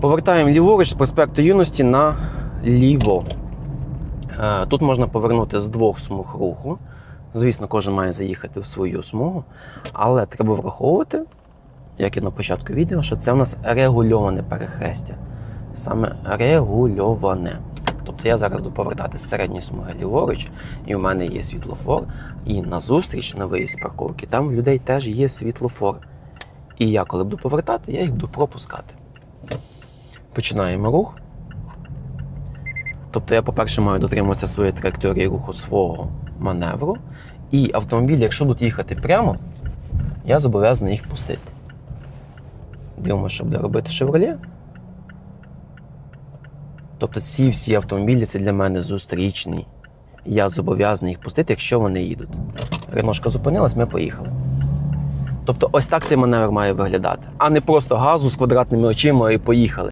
Повертаємо ліворуч з проспекту юності на ліво. Е, Тут можна повернути з двох смуг руху. Звісно, кожен має заїхати в свою смугу, але треба враховувати, як і на початку відео, що це у нас регульоване перехрестя. Саме регульоване. Тобто я зараз буду повертати з середньої смуги ліворуч, і у мене є світлофор. І назустріч на виїзд з парковки, там в людей теж є світлофор. І я, коли буду повертати, я їх буду пропускати. Починаємо рух. Тобто я, по-перше, маю дотримуватися своєї траєкторії руху свого маневру. І автомобіль, якщо будуть їхати прямо, я зобов'язаний їх пустити. Дивимося, що буде робити Chevrolet. Тобто ці всі автомобілі це для мене зустрічні. Я зобов'язаний їх пустити, якщо вони їдуть. Реношка зупинилась, ми поїхали. Тобто ось так цей маневр має виглядати, а не просто газу з квадратними очима і поїхали.